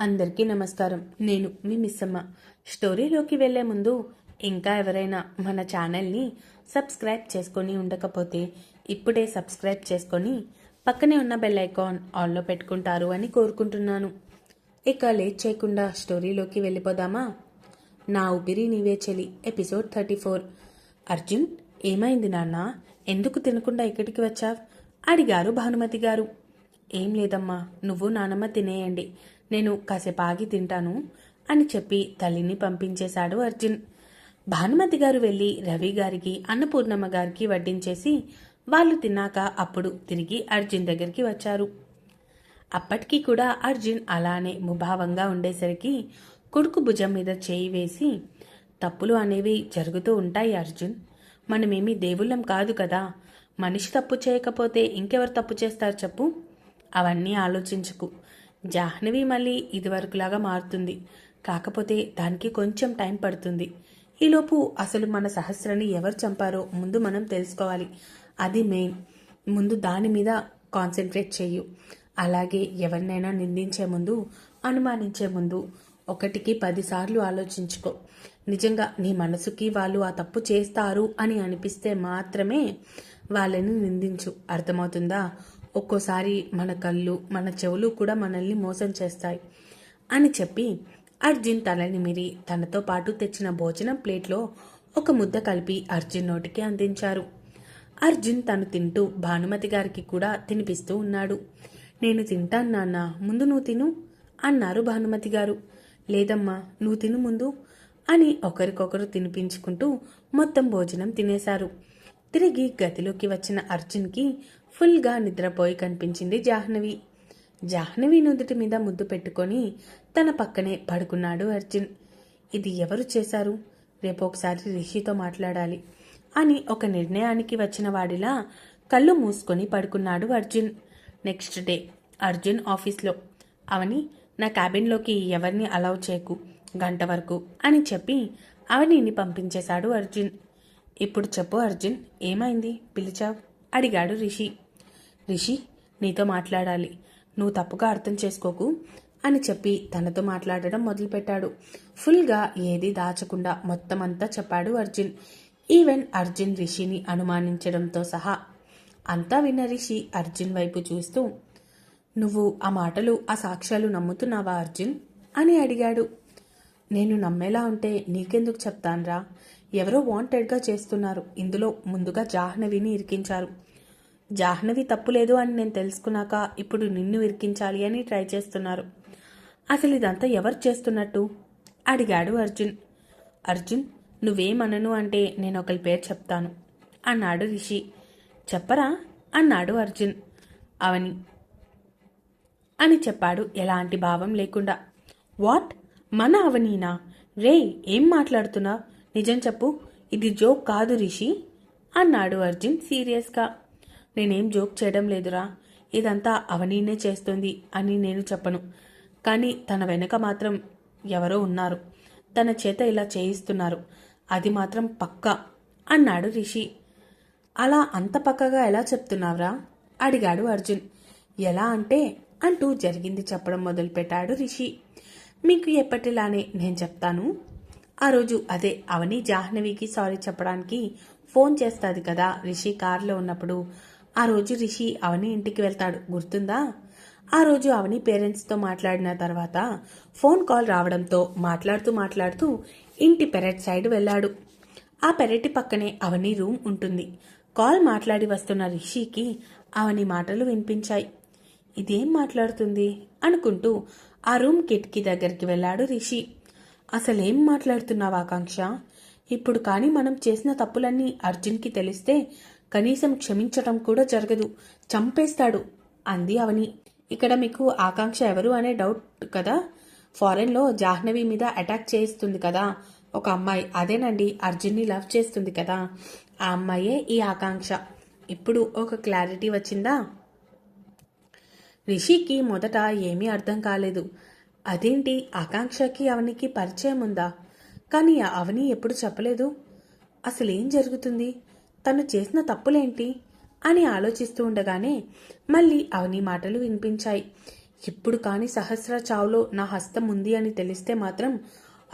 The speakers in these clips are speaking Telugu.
అందరికీ నమస్కారం. నేను మీ మిస్సమ్మ. స్టోరీలోకి వెళ్ళే ముందు ఇంకా ఎవరైనా మన ఛానల్ని సబ్స్క్రైబ్ చేసుకొని ఉండకపోతే ఇప్పుడే సబ్స్క్రైబ్ చేసుకొని పక్కనే ఉన్న బెల్ ఐకాన్ ఆన్లో పెట్టుకుంటారు అని కోరుకుంటున్నాను. ఇక లేట్ చేయకుండా స్టోరీలోకి వెళ్ళిపోదామా? నా ఊపిరి నీవే చెలి. Episode thirty four. అర్జున్ ఏమైంది నాన్న? ఎందుకు తినకుండా ఇక్కడికి వచ్చావ్? అడిగారు భానుమతి గారు. ఏం లేదమ్మా నువ్వు నానమ్మ తినేయండి. నేను కాసేపు ఆగి తింటాను అని చెప్పి తల్లిని పంపించేశాడు అర్జున్. భానుమతి గారు వెళ్ళి రవి గారికి అన్నపూర్ణమ్మ గారికి వడ్డించేసి వాళ్ళు తిన్నాక అప్పుడు తిరిగి అర్జున్ దగ్గరికి వచ్చారు. అప్పటికీ కూడా అర్జున్ అలానే ముభావంగా ఉండేసరికి కొడుకు భుజం మీద చేయి వేసి తప్పులు అనేవి జరుగుతూ ఉంటాయి అర్జున్. మనమేమీ దేవుళ్ళం కాదు కదా. మనిషి తప్పు చేయకపోతే ఇంకెవరు తప్పు చేస్తారు చెప్పు. అవన్నీ ఆలోచించకు. జాహ్నవి మళ్ళీ ఇదివరకులాగా మారుతుంది. కాకపోతే దానికి కొంచెం టైం పడుతుంది. ఈలోపు అసలు మన సహస్రని ఎవరు చంపారో ముందు మనం తెలుసుకోవాలి. అది మెయిన్. ముందు దాని మీద కాన్సన్ట్రేట్ చేయు అలాగే ఎవరినైనా నిందించే ముందు అనుమానించే ముందు ఒకటికి పదిసార్లు ఆలోచించుకో. నిజంగా నీ మనసుకి వాళ్ళు ఆ తప్పు చేస్తారు అని అనిపిస్తే మాత్రమే వాళ్ళని నిందించు. అర్థమవుతుందా? ఒక్కోసారి మన కళ్ళు మన చెవులు కూడా మనల్ని మోసం చేస్తాయి అని చెప్పి అర్జున్ తలని మిరి తనతో పాటు తెచ్చిన భోజనం ప్లేట్లో ఒక ముద్ద కలిపి అర్జున్ నోటికి అందించారు. అర్జున్ తను తింటూ భానుమతి గారికి కూడా తినిపిస్తూ ఉన్నాడు. నేను తింటాను నాన్న ముందు నువ్వు తిను అన్నారు భానుమతి గారు. లేదమ్మా నువ్వు తిను ముందు అని ఒకరికొకరు తినిపించుకుంటూ మొత్తం భోజనం తినేశారు. తిరిగి గదిలోకి వచ్చిన అర్జున్కి ఫుల్గా నిద్రపోయి కనిపించింది జాహ్నవి. జాహ్నవి నుదుటి మీద ముద్దు పెట్టుకొని తన పక్కనే పడుకున్నాడు అర్జున్. ఇది ఎవరు చేశారు? రేపు ఒకసారి రిషితో మాట్లాడాలి అని ఒక నిర్ణయానికి వచ్చిన వాడిలా కళ్ళు మూసుకొని పడుకున్నాడు అర్జున్. నెక్స్ట్ డే అర్జున్ ఆఫీస్లో. అవని నా క్యాబిన్లోకి ఎవరిని అలౌ చేయకు గంట వరకు అని చెప్పి అవనిని పంపించేశాడు అర్జున్. ఇప్పుడు చెప్పు అర్జున్ ఏమైంది? పిలిచావు? అడిగాడు రిషి. రిషి నీతో మాట్లాడాలి. నువ్వు తప్పుగా అర్థం చేసుకోకు అని చెప్పి తనతో మాట్లాడడం మొదలుపెట్టాడు. ఫుల్గా ఏది దాచకుండా మొత్తం అంతా చెప్పాడు అర్జున్. ఈవెన్ అర్జున్ రిషిని అనుమానించడంతో సహా. అంతా విన్న రిషి అర్జున్ వైపు చూస్తూ నువ్వు ఆ మాటలు ఆ సాక్ష్యాలు నమ్ముతున్నావా అర్జున్? అని అడిగాడు. నేను నమ్మేలా ఉంటే నీకెందుకు చెప్తాన్రా? ఎవరో వాంటెడ్గా చేస్తున్నారు. ఇందులో ముందుగా జాహ్నవిని ఇరికించారు. జాహ్నవి తప్పులేదు అని నేను తెలుసుకున్నాక ఇప్పుడు నిన్ను ఇరికించాలి అని ట్రై చేస్తున్నారు. అసలు ఇదంతా ఎవరు చేస్తున్నట్టు? అడిగాడు అర్జున్. అర్జున్ నువ్వేమనను అంటే నేను ఒకరి పేరు చెప్తాను అన్నాడు రిషి. చెప్పరా? అన్నాడు అర్జున్. అవని అని చెప్పాడు ఎలాంటి భావం లేకుండా. వాట్? మన అవనీనా? రే ఏం మాట్లాడుతున్నా? నిజం చెప్పు ఇది జోక్ కాదు రిషి అన్నాడు అర్జున్ సీరియస్గా. నేనేం జోక్ చేయడం లేదురా. ఇదంతా అవనీనే చేస్తుంది అని నేను చెప్పను. కానీ తన వెనుక మాత్రం ఎవరో ఉన్నారు. తన చేత ఇలా చేయిస్తున్నారు. అది మాత్రం పక్కా అన్నాడు రిషి. అలా అంత పక్కగా ఎలా చెప్తున్నావురా? అడిగాడు అర్జున్. ఎలా అంటే అంటూ జరిగింది చెప్పడం మొదలుపెట్టాడు రిషి. మీకు ఎప్పటిలానే నేను చెప్తాను. ఆ రోజు అదే అవని జాహ్నవికి సారీ చెప్పడానికి ఫోన్ చేస్తుంది కదా రిషి కారులో ఉన్నప్పుడు. ఆ రోజు రిషి అవని ఇంటికి వెళ్తాడు. గుర్తుందా? ఆ రోజు అవని పేరెంట్స్తో మాట్లాడిన తర్వాత ఫోన్ కాల్ రావడంతో మాట్లాడుతూ మాట్లాడుతూ ఇంటి పెరట్ సైడ్ వెళ్ళాడు. ఆ పెరటి పక్కనే అవని రూమ్ ఉంటుంది. కాల్ మాట్లాడి వస్తున్న రిషికి అవని మాటలు వినిపించాయి. ఇదేం మాట్లాడుతుంది? అనుకుంటూ ఆ రూమ్ కిటికీ దగ్గరికి వెళ్ళాడు రిషి. అసలేం మాట్లాడుతున్నావు ఆకాంక్ష? ఇప్పుడు కానీ మనం చేసిన తప్పులన్నీ అర్జున్కి తెలిస్తే కనీసం క్షమించటం కూడా జరగదు. చంపేస్తాడు అంది అవని. ఇక్కడ మీకు ఆకాంక్ష ఎవరు అనే డౌట్ కదా? ఫారెన్లో జాహ్నవి మీద అటాక్ చేస్తుంది కదా. ఒక అమ్మాయి అదేనండి అర్జున్ని లవ్ చేస్తుంది కదా. ఆ అమ్మాయే ఈ ఆకాంక్ష. ఇప్పుడు ఒక క్లారిటీ వచ్చిందా? రిషికి మొదట ఏమీ అర్థం కాలేదు. అదేంటి ఆకాంక్షకి అవనికి పరిచయం ఉందా? కానీ అవని ఎప్పుడు చెప్పలేదు. అసలేం జరుగుతుంది? తను చేసిన తప్పులేంటి? అని ఆలోచిస్తూ ఉండగానే మళ్ళీ అవని మాటలు వినిపించాయి. ఇప్పుడు కాని సహస్ర చావులో నా హస్తం ఉంది అని తెలిస్తే మాత్రం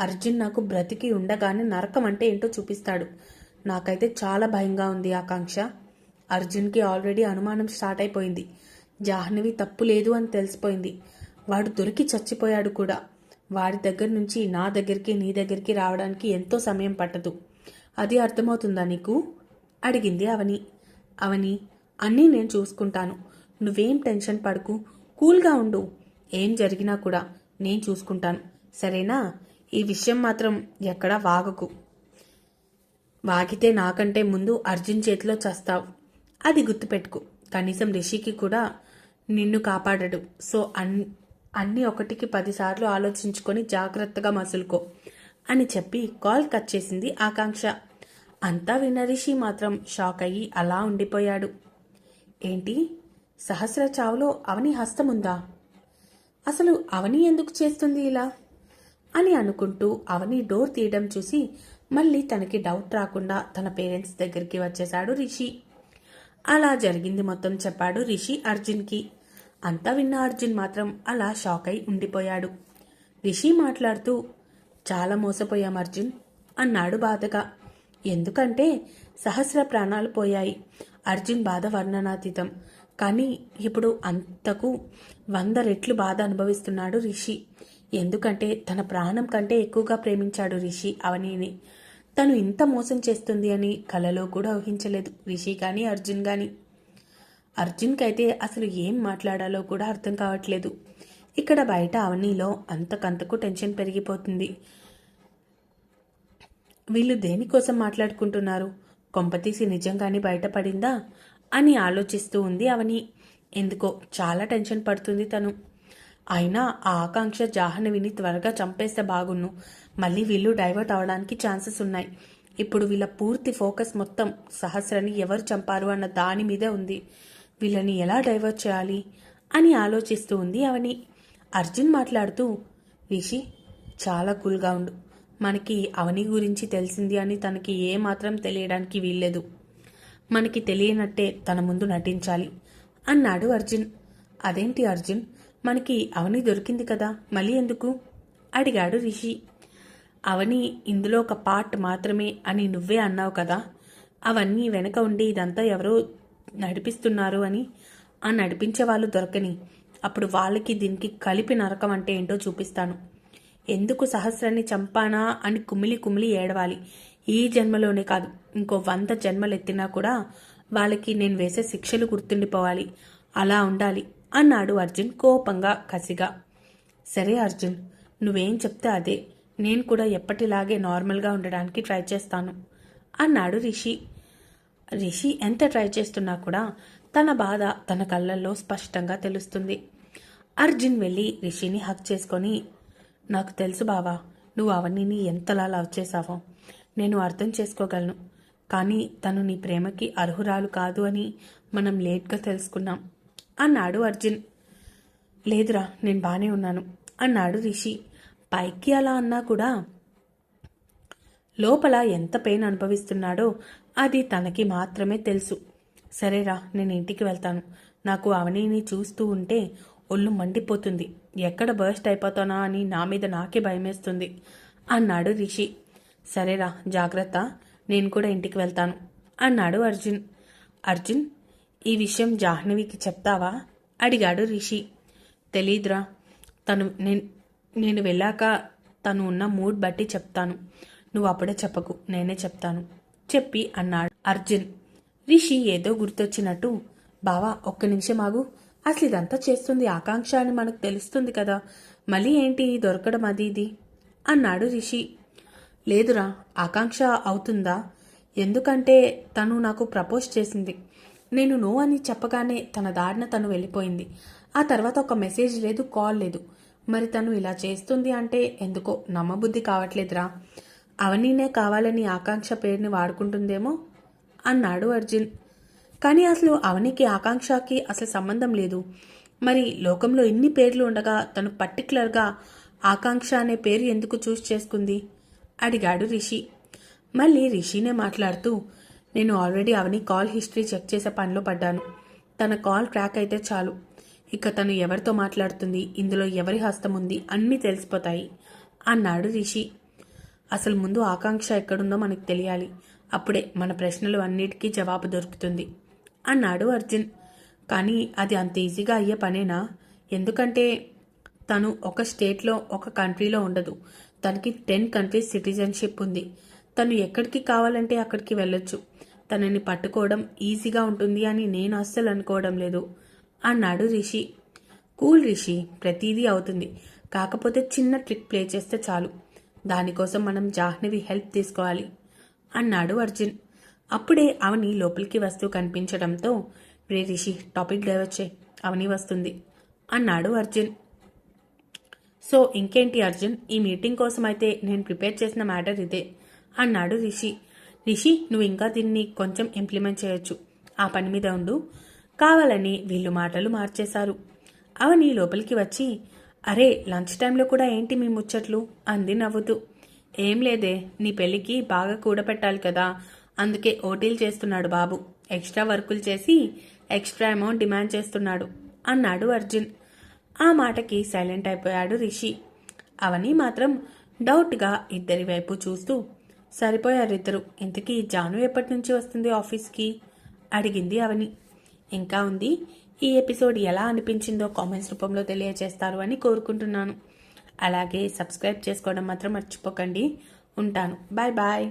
అర్జున్ నాకు బ్రతికి ఉండగానే నరకం అంటే ఏంటో చూపిస్తాడు. నాకైతే చాలా భయంగా ఉంది ఆకాంక్ష. అర్జున్కి ఆల్రెడీ అనుమానం స్టార్ట్ అయిపోయింది. జాహ్నవి తప్పు లేదు అని తెలిసిపోయింది. వాడు దొరికి చచ్చిపోయాడు కూడా. వాడి దగ్గర నుంచి నా దగ్గరికి నీ దగ్గరికి రావడానికి ఎంతో సమయం పట్టదు. అది అర్థమవుతుందా నీకు? అడిగింది అవని. అవని అన్నీ నేను చూసుకుంటాను. నువ్వేం టెన్షన్ పడకు. కూల్గా ఉండు. ఏం జరిగినా కూడా నేను చూసుకుంటాను. సరేనా? ఈ విషయం మాత్రం ఎక్కడా వాగకు. వాగితే నాకంటే ముందు అర్జున్ చేతిలో చస్తావు. అది గుర్తుపెట్టుకు. కనీసం రిషికి కూడా నిన్ను కాపాడడు. సో అన్ అన్ని ఒకటికి పదిసార్లు ఆలోచించుకొని జాగ్రత్తగా మసులుకో అని చెప్పి కాల్ కట్ చేసింది ఆకాంక్ష. అంతా విన్న రిషి మాత్రం షాక్ అయ్యి అలా ఉండిపోయాడు. ఏంటి? సహస్ర చావులో అవని హస్తముందా? అసలు అవని ఎందుకు చేస్తుంది ఇలా? అని అనుకుంటూ అవని డోర్ తీయడం చూసి మళ్ళీ తనకి డౌట్ రాకుండా తన పేరెంట్స్ దగ్గరికి వచ్చేశాడు రిషి. అలా జరిగింది మొత్తం చెప్పాడు రిషి అర్జున్కి. అంతా విన్న అర్జున్ మాత్రం అలా షాక్ అయి ఉండిపోయాడు. రిషి మాట్లాడుతూ చాలా మోసపోయాం అర్జున్ అన్నాడు బాధగా. ఎందుకంటే సహస్ర ప్రాణాలు పోయాయి. అర్జున్ బాధ వర్ణనాతీతం. కానీ ఇప్పుడు అంతకు వంద రెట్లు బాధ అనుభవిస్తున్నాడు రిషి. ఎందుకంటే తన ప్రాణం కంటే ఎక్కువగా ప్రేమించాడు రిషి అవనీని. తను ఇంత మోసం చేస్తుంది అని కలలో కూడా ఊహించలేదు రిషి కానీ అర్జున్ కానీ అర్జున్కైతే అసలు ఏం మాట్లాడాలో కూడా అర్థం కావట్లేదు. ఇక్కడ బయట అవనీలో అంతకంతకు టెన్షన్ పెరిగిపోతుంది. వీళ్ళు దేనికోసం మాట్లాడుకుంటున్నారు? కొంపతీసి నిజంగానే బయటపడిందా? అని ఆలోచిస్తూ ఉంది అవని. ఎందుకో చాలా టెన్షన్ పడుతుంది తను. అయినా ఆ ఆకాంక్ష జాహ్నవిని త్వరగా చంపేస్తే బాగున్ను. మళ్ళీ వీళ్ళు డైవర్ట్ అవడానికి ఛాన్సెస్ ఉన్నాయి. ఇప్పుడు వీళ్ళ పూర్తి ఫోకస్ మొత్తం సహస్రని ఎవరు చంపారు అన్న దాని మీదే ఉంది. వీళ్ళని ఎలా డైవర్ట్ చేయాలి? అని ఆలోచిస్తూ ఉంది అవని. అర్జున్ మాట్లాడుతూ రిషి చాలా కూల్గా ఉండు. మనకి అవని గురించి తెలిసింది అని తనకి ఏ మాత్రం తెలియడానికి వీల్లేదు. మనకి తెలియనట్టే తన ముందు నటించాలి అన్నాడు అర్జున్. అదేంటి అర్జున్? మనకి అవని దొరికింది కదా మళ్ళీ ఎందుకు? అడిగాడు రిషి. అవని ఇందులో ఒక పార్ట్ మాత్రమే అని నువ్వే అన్నావు కదా అవన్నీ వెనక ఉండి ఇదంతా ఎవరో నడిపిస్తున్నారు అని. ఆ నడిపించే వాళ్ళు దొరకని. అప్పుడు వాళ్ళకి దీనికి కలిపి నరకం అంటే ఏంటో చూపిస్తాను. ఎందుకు సహస్రాన్ని చంపానా అని కుమిలి కుమిలి ఏడవాలి. ఈ జన్మలోనే కాదు ఇంకో వంద జన్మలు ఎత్తినా కూడా వాళ్ళకి నేను వేసే శిక్షలు గుర్తుండిపోవాలి. అలా ఉండాలి అన్నాడు అర్జున్ కోపంగా కసిగా. సరే అర్జున్ నువ్వేం చెప్తే అదే. నేను కూడా ఎప్పటిలాగే నార్మల్గా ఉండడానికి ట్రై చేస్తాను అన్నాడు రిషి. రిషి ఎంత ట్రై చేస్తున్నా కూడా తన బాధ తన కళ్ళల్లో స్పష్టంగా తెలుస్తుంది. అర్జున్ వెళ్ళి రిషిని హక్ చేసుకొని నాకు తెలుసు బావా నువ్వు అవన్నీని ఎంతలా లవ్ చేశావో. నేను అర్థం చేసుకోగలను కానీ తను నీ ప్రేమకి అర్హురాలు కాదు అని మనం లేట్గా తెలుసుకున్నాం. అన్నాడు అర్జున్. లేదురా నేను బాగానే ఉన్నాను అన్నాడు రిషి. పైకి అలా అన్నా కూడా లోపల ఎంత పెయిన్ అనుభవిస్తున్నాడో అది తనకి మాత్రమే తెలుసు. సరేరా నేను ఇంటికి వెళ్తాను. నాకు అవనీని చూస్తూ ఉంటే ఒళ్ళు మండిపోతుంది. ఎక్కడ బర్స్ట్ అయిపోతానా అని నా మీద నాకే భయమేస్తుంది. అన్నాడు రిషి. సరేరా జాగ్రత్త. నేను కూడా ఇంటికి వెళ్తాను. అన్నాడు అర్జున్. అర్జున్ ఈ విషయం జాహ్నవికి చెప్తావా? అడిగాడు రిషి. తెలీదురా. తను నేను నేను వెళ్ళాక తను ఉన్న మూడ్ బట్టి చెప్తాను. నువ్వు అప్పుడే చెప్పకు నేనే చెప్తాను. చెప్పి అన్నాడు అర్జున్. రిషి ఏదో గుర్తొచ్చినట్టు బావా ఒక్క నిమిషం ఆగు. అసలు ఇదంతా చేస్తుంది ఆకాంక్ష అని మనకు తెలుస్తుంది కదా. మళ్ళీ ఏంటి దొరకడం అది ఇది? అన్నాడు రిషి. లేదురా ఆకాంక్ష అవుతుందా? ఎందుకంటే తను నాకు ప్రపోజ్ చేసింది. నేను నో అని చెప్పగానే తన దారిన తను వెళ్ళిపోయింది. ఆ తర్వాత ఒక మెసేజ్ లేదు కాల్ లేదు. మరి తను ఇలా చేస్తుంది అంటే ఎందుకో నమ్మబుద్ధి కావట్లేదురా. అవనీనే కావాలని ఆకాంక్ష పేరుని వాడుకుంటుందేమో? అన్నాడు అర్జున్. కానీ అసలు అవనికి ఆకాంక్షకి అసలు సంబంధం లేదు. మరి లోకంలో ఎన్ని పేర్లు ఉండగా తను పర్టికులర్గా ఆకాంక్ష అనే పేరు ఎందుకు చూస్ చేసుకుంది? అడిగాడు రిషి. మళ్ళీ రిషినే మాట్లాడుతూ నేను already Avani call history check చేసే పనిలో పడ్డాను. తన కాల్ ట్రాక్ అయితే చాలు. ఇక తను ఎవరితో మాట్లాడుతుంది? ఇందులో ఎవరి హస్తం ఉంది? అన్నీ తెలిసిపోతాయి అన్నాడు రిషి. అసలు ముందు ఆకాంక్ష ఎక్కడుందో మనకు తెలియాలి. అప్పుడే మన ప్రశ్నలు అన్నిటికీ జవాబు దొరుకుతుంది. అన్నాడు అర్జున్. కానీ అది అంత ఈజీగా అయ్యే పనేనా? ఎందుకంటే తను ఒక స్టేట్లో ఒక కంట్రీలో ఉండదు. తనకి టెన్ కంట్రీస్ సిటిజన్షిప్ ఉంది. తను ఎక్కడికి కావాలంటే అక్కడికి వెళ్ళొచ్చు. తనని పట్టుకోవడం ఈజీగా ఉంటుంది అని నేను అస్సలు అనుకోవడం లేదు అన్నాడు రిషి. కూల్ రిషి ప్రతీదీ అవుతుంది. కాకపోతే చిన్న ట్రిక్ ప్లే చేస్తే చాలు. దానికోసం మనం జాహ్నవి హెల్ప్ తీసుకోవాలి అన్నాడు అర్జున్. అప్పుడే అవని లోపలికి వస్తూ కనిపించడంతో రే రిషి టాపిక్ వచ్చే అవని వస్తుంది అన్నాడు అర్జున్. సో ఇంకేంటి అర్జున్? ఈ మీటింగ్ కోసం అయితే నేను ప్రిపేర్ చేసిన మ్యాటర్ ఇదే అన్నాడు రిషి. రిషి నువ్వు ఇంకా దీన్ని కొంచెం ఇంప్లిమెంట్ చేయొచ్చు. ఆ పని మీద ఉండు. కావాలని వీళ్ళు మాటలు మార్చేశారు. అవని లోపలికి వచ్చి అరే లంచ్ టైంలో కూడా ఏంటి మీ ముచ్చట్లు? అంది నవ్వుతూ. ఏం లేదే నీ పెళ్ళికి బాగా కూడబెట్టాలి కదా అందుకే ఓటీలు చేస్తున్నాడు బాబు. ఎక్స్ట్రా వర్కులు చేసి ఎక్స్ట్రా అమౌంట్ డిమాండ్ చేస్తున్నాడు అన్నాడు అర్జున్. ఆ మాటకి సైలెంట్ అయిపోయాడు రిషి. అవని మాత్రం డౌట్గా ఇద్దరి వైపు చూస్తూ సరిపోయారు ఇద్దరు. ఇంతకీ జాను ఎప్పటి నుంచి వస్తుంది ఆఫీస్కి? అడిగింది అవని. ఇంకా ఉంది. ఈ ఎపిసోడ్ ఎలా అనిపించిందో కామెంట్స్ రూపంలో తెలియజేస్తారు అని కోరుకుంటున్నాను. అలాగే సబ్స్క్రైబ్ చేసుకోవడం మాత్రం మర్చిపోకండి. ఉంటాను. Bye bye.